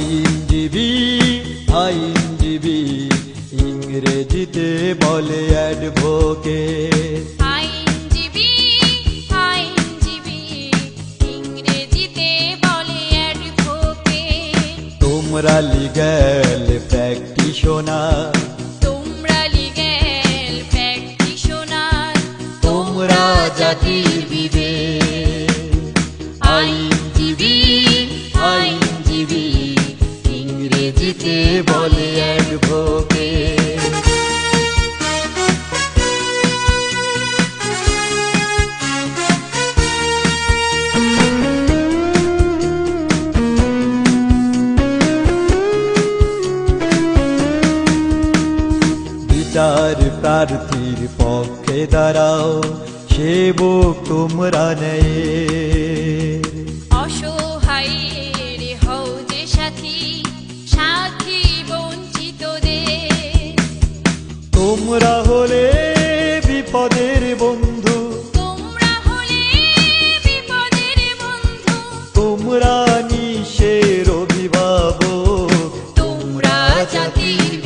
আইনজীবী আইনজীবী ইংরেজিতে বলে অ্যাডভোকেট। আইনজীবী আইনজীবী ইংরেজিতে বলে অ্যাডভোকেট। তোমরা লিগ্যাল প্র্যাকটিশনার। তোমরা লিগ্যাল প্র্যাকটিশনার। তোমরা জাতির বিবেক। আইনজীবী ইংরেজিতে বলে অ্যাডভোকেট বিচার প্রার্থীর পক্ষে দাঁড়াও সেবক তোমরা নেয়। তোমরা হলে বিপদের বন্ধু। তোমরা নিশের অভিভাবক। তোমরা জাতির